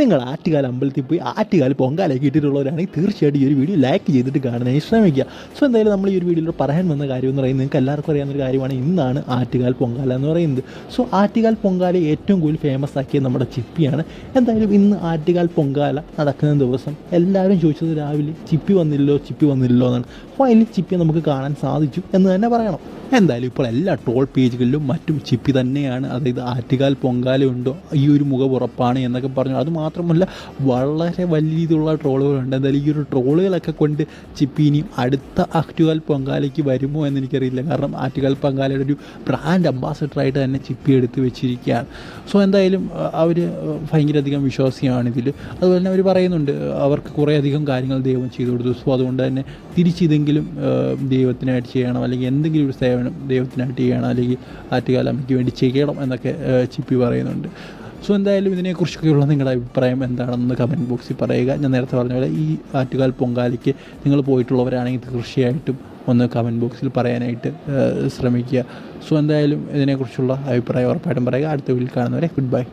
നിങ്ങൾ ആറ്റുകാൽ അമ്പലത്തിൽ പോയി ആറ്റുകാൽ പൊങ്കാലൊക്കെ ഇട്ടിട്ടുള്ളവരാണെങ്കിൽ തീർച്ചയായിട്ടും ഈ ഒരു വീഡിയോ ലൈക്ക് ചെയ്തിട്ട് കാണാനായി ശ്രമിക്കുക. സോ എന്തായാലും നമ്മൾ ഈ ഒരു വീഡിയോയിൽ പറയാൻ വന്ന കാര്യം എന്ന് പറയുന്നത് നിങ്ങൾക്ക് എല്ലാവർക്കും അറിയാവുന്ന ഒരു കാര്യമാണ്. ഇന്നാണ് ആറ്റുകാൽ പൊങ്കാല എന്ന് പറയുന്നത്. സോ ആറ്റുകാൽ പൊങ്കാല ഏറ്റവും കൂടുതൽ ഫേമസ് ആക്കിയത് നമ്മുടെ ചിപ്പിയാണ്. എന്തായാലും ഇന്ന് ആറ്റുകാൽ പൊങ്കാല നടക്കുന്ന ദിവസം എല്ലാവരും ചോദിച്ചത് രാവിലെ ചിപ്പി വന്നില്ലോ ചിപ്പി വന്നില്ലോ എന്നാണ്. ഫൈനലി ചിപ്പിയെ നമുക്ക് കാണാൻ സാധിച്ചു എന്ന് തന്നെ പറയണം. എന്തായാലും ഇപ്പോൾ എല്ലാ ടോൾ പേജുകളിലും മറ്റും ചിപ്പി തന്നെയാണ്. അതായത് ആറ്റുകാൽ പൊങ്കാല ഉണ്ടോ ഈ ഒരു മുഖം ഉറപ്പാണ് എന്നൊക്കെ പറഞ്ഞു. അത് മാത്രമല്ല വളരെ വലിയ രീതിയിലുള്ള ട്രോളുകളുണ്ട്. എന്തായാലും ഈ ഒരു ട്രോളുകളൊക്കെ കൊണ്ട് ചിപ്പി ഇനിയും അടുത്ത ആറ്റുകാൽ പൊങ്കാലയ്ക്ക് വരുമോ എന്ന് എനിക്കറിയില്ല കാരണം ആറ്റുകാൽ പൊങ്കാലയുടെ ഒരു ബ്രാൻഡ് അംബാസഡറായിട്ട് തന്നെ ചിപ്പി എടുത്ത് വെച്ചിരിക്കുകയാണ്. സോ എന്തായാലും അവർ ഭയങ്കര അധികം വിശ്വാസിയാണ് ഇതിൽ അതുപോലെ തന്നെ അവർ പറയുന്നുണ്ട് അവർക്ക് കുറേയധികം കാര്യങ്ങൾ ദൈവം ചെയ്തു കൊടുത്തു. സോ അതുകൊണ്ട് തന്നെ തിരിച്ചിതെങ്കിലും ദൈവത്തിനായിട്ട് ചെയ്യണം. അല്ലെങ്കിൽ എന്തെങ്കിലും ഒരു സേവനം ദൈവത്തിനായിട്ട് ചെയ്യണം. അല്ലെങ്കിൽ ആറ്റുകാലമ്മയ്ക്ക് വേണ്ടി ചെയ്യണം എന്നൊക്കെ ചിപ്പി പറയുന്നുണ്ട്. സോ എന്തായാലും ഇതിനെക്കുറിച്ചൊക്കെയുള്ള നിങ്ങളുടെ അഭിപ്രായം എന്താണെന്ന് കമന്റ് ബോക്സിൽ പറയുക. ഞാൻ നേരത്തെ പറഞ്ഞ പോലെ ഈ ആറ്റുകാൽ പൊങ്കാലിക്ക് നിങ്ങൾ പോയിട്ടുള്ളവരാണെങ്കിൽ തീർച്ചയായിട്ടും ഒന്ന് കമന്റ് ബോക്സിൽ പറയാനായിട്ട് ശ്രമിക്കുക. സോ എന്തായാലും ഇതിനെക്കുറിച്ചുള്ള അഭിപ്രായം ഉറപ്പായിട്ടും പറയുക. അടുത്ത വീട്ടിൽ കാണുന്നവരെ ഗുഡ് ബൈ